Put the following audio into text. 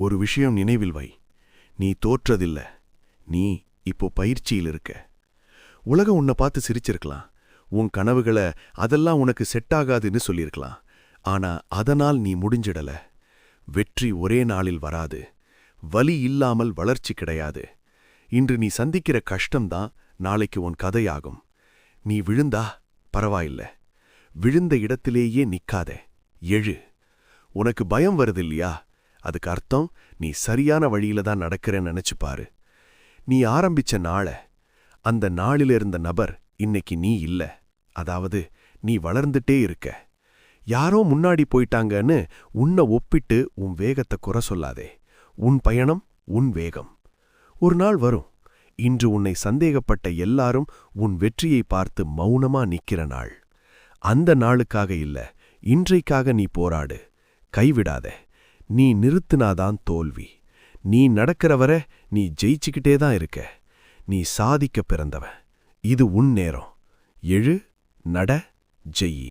ஒரு விஷயம் நினைவில் வை. நீ தோற்றதில்ல. நீ இப்போ பயிற்சியில் இருக்க. உலகம் உன்னை பார்த்து சிரிச்சிருக்கலாம். உன் கனவுகளை அதெல்லாம் உனக்கு செட் ஆகாதுன்னு சொல்லியிருக்கலாம் ஆனா அதனால் நீ முடிஞ்சிடல. வெற்றி ஒரே நாளில் வராது. வலி இல்லாமல் வளர்ச்சி கிடையாது. இன்று நீ சந்திக்கிற கஷ்டம்தான் நாளைக்கு உன் கதையாகும். நீ விழுந்தா பரவாயில்ல. விழுந்த இடத்திலேயே நிக்காத. எழு. உனக்கு பயம் வருது இல்லையா? அதுக்கு அர்த்தம் நீ சரியான வழியில தான் நடக்கிறேன்னு நினைச்சு பாரு. நீ ஆரம்பிச்ச நாள அந்த நாளில இருந்த நபர் இன்னைக்கு நீ இல்ல. அதாவது நீ வளர்ந்துட்டே இருக்க. யாரோ முன்னாடி போயிட்டாங்கன்னு உன்னை ஒப்பிட்டு உன் வேகத்தை குறை சொல்லாதே. உன் பயணம் உன் வேகம். ஒரு நாள் வரும். இன்று உன்னை சந்தேகப்பட்ட எல்லாரும் உன் வெற்றியை பார்த்து மௌனமா நிக்கிற நாள். அந்த நாளுக்காக இல்ல இன்றைக்காக நீ போராடு. கைவிடாதே. நீ நிறுத்தினாதான் தோல்வி. நீ நடக்கிறவரை நீ ஜெயிச்சுக்கிட்டே தான் இருக்க. நீ சாதிக்க பிறந்தவன். இது உன் நேரம். எழு நட ஜெயி.